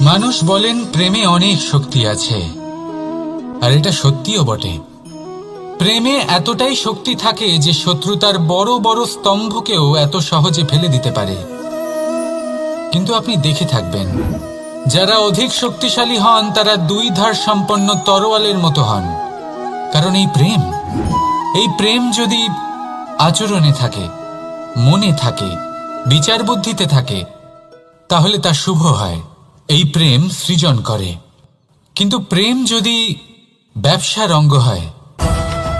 মানুষ বলেন প্রেমে অনেক শক্তি আছে। আর এটা সত্যিও বটে। প্রেমে এতটাই শক্তি থাকে যে শত্রুতার বড় বড় স্তম্ভকেও এত সহজে ফেলে দিতে পারে। কিন্তু আপনি দেখে থাকবেন, যারা অধিক শক্তিশালী হন, তারা দুই ধার সম্পন্ন তরোয়ালের মতো হন। কারণ এই প্রেম এই প্রেম যদি আচরণে থাকে, মনে থাকে বিচার বুদ্ধিতে থাকে, তাহলে তা শুভ হয়। এই প্রেম সৃজন করে। কিন্তু প্রেম যদি ব্যবসার অঙ্গ হয়,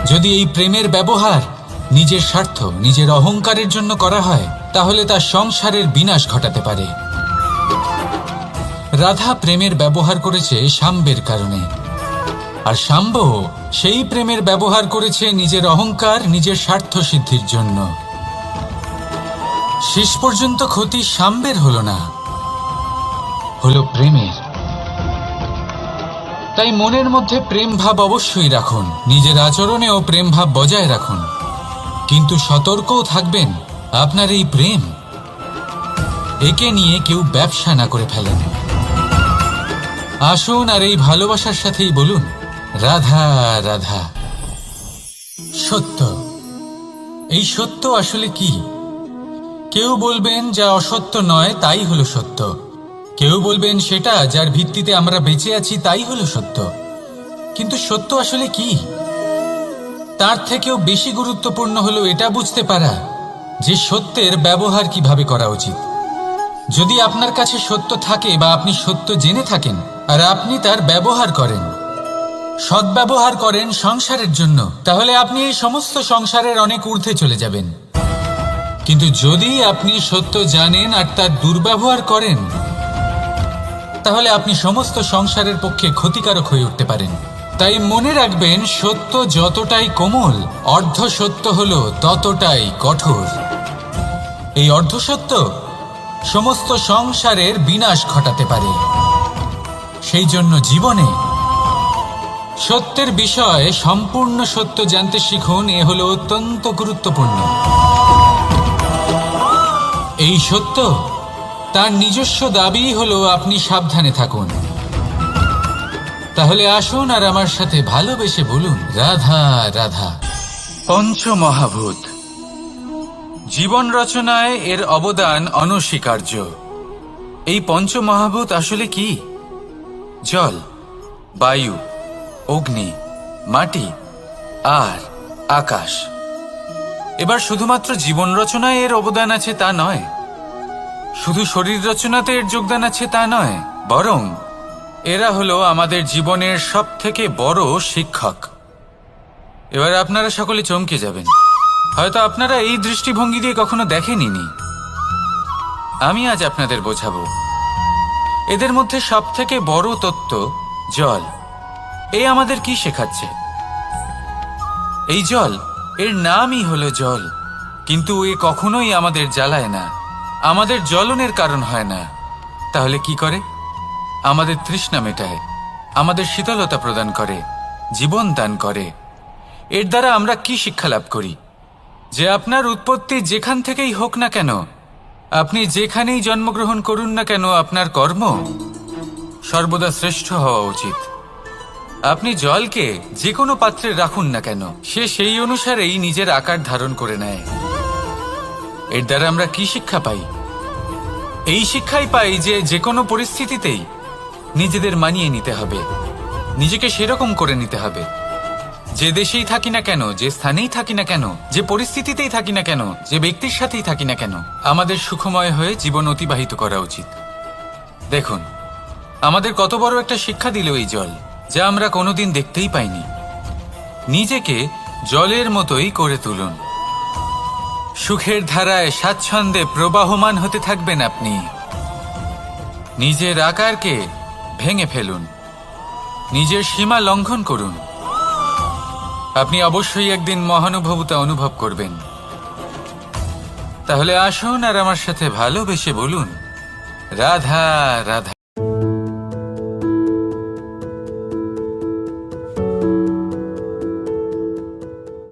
যদি এই প্রেমের ব্যবহার নিজের স্বার্থ, নিজের অহংকারের জন্য করা হয়, তাহলে তা সংসারের বিনাশ ঘটাতে পারে। রাধা প্রেমের ব্যবহার করেছে সাম্বের কারণে। আর সাম্ব সেই প্রেমের ব্যবহার করেছে নিজের অহংকার, নিজের স্বার্থ সিদ্ধির জন্য। শেষ পর্যন্ত ক্ষতি সাম্বের হলো না। হলো প্রেমের। তাই মনের মধ্যে প্রেম ভাব অবশ্যই রাখুন, নিজের আচরণেও প্রেম ভাব বজায় রাখুন। কিন্তু সতর্কও থাকবেন আপনার এই প্রেম। একে নিয়ে কেউ ব্যবসা না করে ফেলেন। আসুন আর এই ভালোবাসার সাথেই বলুন, রাধা রাধা। সত্য। এই সত্য আসলে কি? কেউ বলবেন যা অসত্য নয়, তাই হলো সত্য। কেউ বলবেন সেটা যার ভিত্তিতে আমরা বেঁচে আছি তাই হলো সত্য। কিন্তু সত্য আসলে কি? তার থেকেও বেশি গুরুত্বপূর্ণ হলো এটা বুঝতে পারা যে সত্যের ব্যবহার কীভাবে করা উচিত। যদি আপনার কাছে সত্য থাকে বা আপনি সত্য জেনে থাকেন আর আপনি তার ব্যবহার করেন, সদ্ব্যবহার করেন সংসারের জন্য, তাহলে আপনি এই সমস্ত সংসারের অনেক ঊর্ধ্বে চলে যাবেন। কিন্তু যদি আপনি সত্য জানেন আর তার দুর্ব্যবহার করেন তাহলে আপনি সমস্ত সংসারের পক্ষে ক্ষতিকারক হয়ে উঠতে পারেন। তাই মনে রাখবেন, সত্য যতটাই কোমল, অর্ধ সত্য হল ততটাই কঠোর। এই অর্ধ সত্য সমস্ত সংসারের বিনাশ ঘটাতে পারে। সেই জন্য জীবনে সত্যের বিষয়ে সম্পূর্ণ সত্য জানতে শিখুন, এ হলো অত্যন্ত গুরুত্বপূর্ণ। এই সত্য তার নিজস্ব দাবি হলো আপনি সাবধানে থাকুন। তাহলে আসুন আর আমার সাথে ভালোবেসে বলুন, রাধা রাধা। পঞ্চমহাভূত। জীবন রচনায় এর অবদান অনস্বীকার্য। এই পঞ্চমহাভূত আসলে কি? জল, বায়ু, অগ্নি, মাটি, আর আকাশ। এবার শুধুমাত্র জীবন রচনায় এর অবদান আছে তা নয় শুধু শরীর রচনাতে এর যোগদান আছে তা নয়, বরং এরা হলো আমাদের জীবনের সব থেকে বড় শিক্ষক। এবার আপনারা সকলে চমকে যাবেন। হয়তো আপনারা এই দৃষ্টিভঙ্গি দিয়ে কখনো দেখেনি আমি আজ আপনাদের বোঝাবো। এদের মধ্যে সব থেকে বড় তত্ত্ব জল। এ আমাদের কি শেখাচ্ছে? এই জল, এর নামই হলো জল, কিন্তু এ কখনোই আমাদের জ্বালায় না। আমাদের জ্বলনের কারণ হয় না। তাহলে কি করে? আমাদের তৃষ্ণা মেটায়, আমাদের শীতলতা প্রদান করে, জীবন দান করে। এর দ্বারা আমরা কি শিক্ষা লাভ করি? যে আপনার উৎপত্তি যেখান থেকেই হোক না কেন, আপনি যেখানেই জন্মগ্রহণ করুন না কেন, আপনার কর্ম সর্বদা শ্রেষ্ঠ হওয়া উচিত। আপনি জলকে যে কোনো পাত্রে রাখুন না কেন, সে সেই অনুসারেই নিজের আকার ধারণ করে নেয়। এর দ্বারা আমরা কি শিক্ষা পাই? এই শিক্ষাই পাই যে যে কোনো পরিস্থিতিতেই নিজেদের মানিয়ে নিতে হবে। নিজেকে সেরকম করে নিতে হবে। যে দেশেই থাকি না কেন, যে স্থানেই থাকি না কেন, যে পরিস্থিতিতেই থাকি না কেন, যে ব্যক্তির সাথেই থাকি না কেন, আমাদের সুখময় হয়ে জীবন অতিবাহিত করা উচিত। দেখুন, আমাদের কত বড় একটা শিক্ষা দিল এই জল, যা আমরা কোনোদিন দেখতেই পাইনি। নিজেকে জলের মতোই করে তুলুন। সুখের ধারায় স্বাচ্ছন্দ্যে প্রবাহমান হতে থাকবেন আপনি। নিজের আকারকে ভেঙে ফেলুন। নিজের সীমা লঙ্ঘন করুন। আপনি অবশ্যই একদিন মহানুভবতা অনুভব করবেন। তাহলে আসুন আর আমার সাথে ভালোবেসে বলুন, রাধা রাধা।